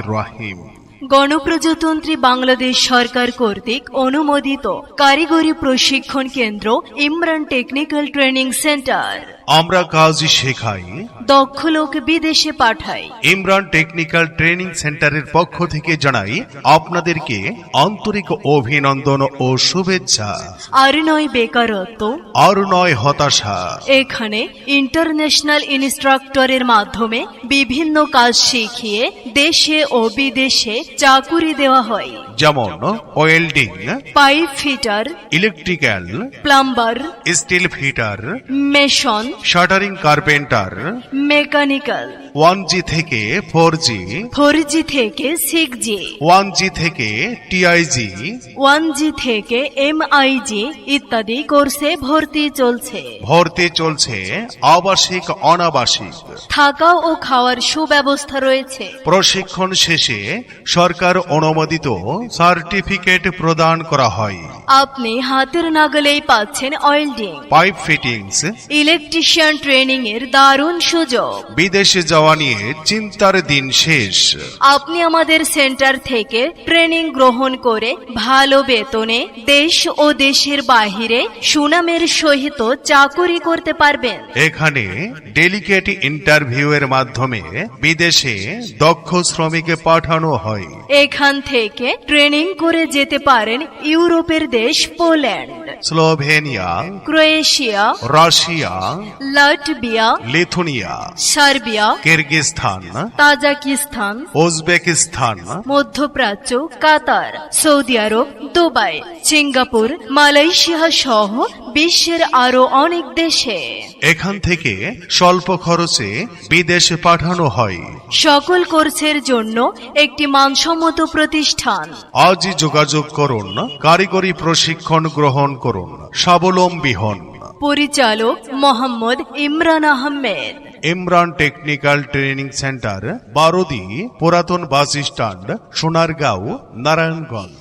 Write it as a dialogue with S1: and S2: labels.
S1: রহিম।
S2: গণপ্রজাতন্ত্রী বাংলাদেশ সরকার কর্তৃক অনুমোদিত কারিগরি প্রশিক্ষণ কেন্দ্র ইমরান টেকনিক্যাল ট্রেনিং সেন্টার।
S1: আমরা কাজই শেখাই।
S2: দক্ষ লোক বিদেশে পাঠাই।
S1: ইমরান টেকনিক্যাল ট্রেনিং সেন্টারের পক্ষ থেকে জানাই আপনাদেরকে আন্তরিক অভিনন্দন ও শুভেচ্ছা।
S2: আর নয় বেকারত্ব।
S1: আর নয় হতাশা।
S2: এখানে ইন্টারন্যাশনাল ইনস্ট্রাক্টরের মাধ্যমে বিভিন্ন কাজ শিখিয়ে দেশে ও বিদেশে চাকুরি দেওয়া হয়।
S1: যেমন welding
S2: pipe fitter
S1: electrical
S2: plumber
S1: steel fitter
S2: mason
S1: shuttering carpenter
S2: mechanical.
S1: One G থেকে ফোর জি
S2: ফোর জি থেকে সিক্স জি
S1: ওয়ান জি থেকে টিআইজি
S2: ওয়ান জি থেকে এম এমআইজি ইত্যাদি কোর্সে ভর্তি চলছে।
S1: ভর্তি চলছে আবাসিক অনাবাসিক।
S2: থাকা ও খাওয়ার সুব্যবস্থা রয়েছে।
S1: প্রশিক্ষণ শেষে সরকার অনুমোদিত সার্টিফিকেট প্রদান করা হয়।
S2: আপনি হাতের নাগালেই পাচ্ছেন welding
S1: pipe fittings
S2: electrician training এর দারুণ সুযোগ।
S1: বিদেশে যাওয়া নিয়ে চিন্তার দিন শেষ।
S2: আপনি আমাদের সেন্টার থেকে ট্রেনিং গ্রহণ করে ভালো বেতনে দেশ ও দেশের বাহিরে সুনামের সহিত চাকুরি করতে পারবেন।
S1: এখানে ডেলিকেট ইন্টারভিউ এর মাধ্যমে বিদেশে দক্ষ শ্রমিকে পাঠানো হয়।
S2: এখান থেকে ট্রেনিং করে যেতে পারেন ইউরোপের দেশ Poland
S1: Slovenia
S2: Croatia
S1: Russia
S2: Latvia
S1: Lithuania
S2: Serbia
S1: Kyrgyzstan
S2: Tajikistan
S1: Uzbekistan
S2: মধ্যপ্রাচ্য Qatar Saudi Arab Dubai Singapore Malaysia সহ বিশ্বের আরও অনেক দেশে।
S1: এখান থেকে স্বল্প খরচে বিদেশে পাঠানো হয়।
S2: সকল কোর্সের জন্য একটি মানসম্মত প্রতিষ্ঠান।
S1: আজই যোগাযোগ করুন কারিগরি প্রশিক্ষণ গ্রহণ করুন স্বাবলম্বী হন।
S2: পরিচালক Mohammad Imran Ahmed.
S1: Imran technical training centre Barodi পুরাতন বাস স্ট্যান্ড সোনারগাঁও নারায়ণগঞ্জ।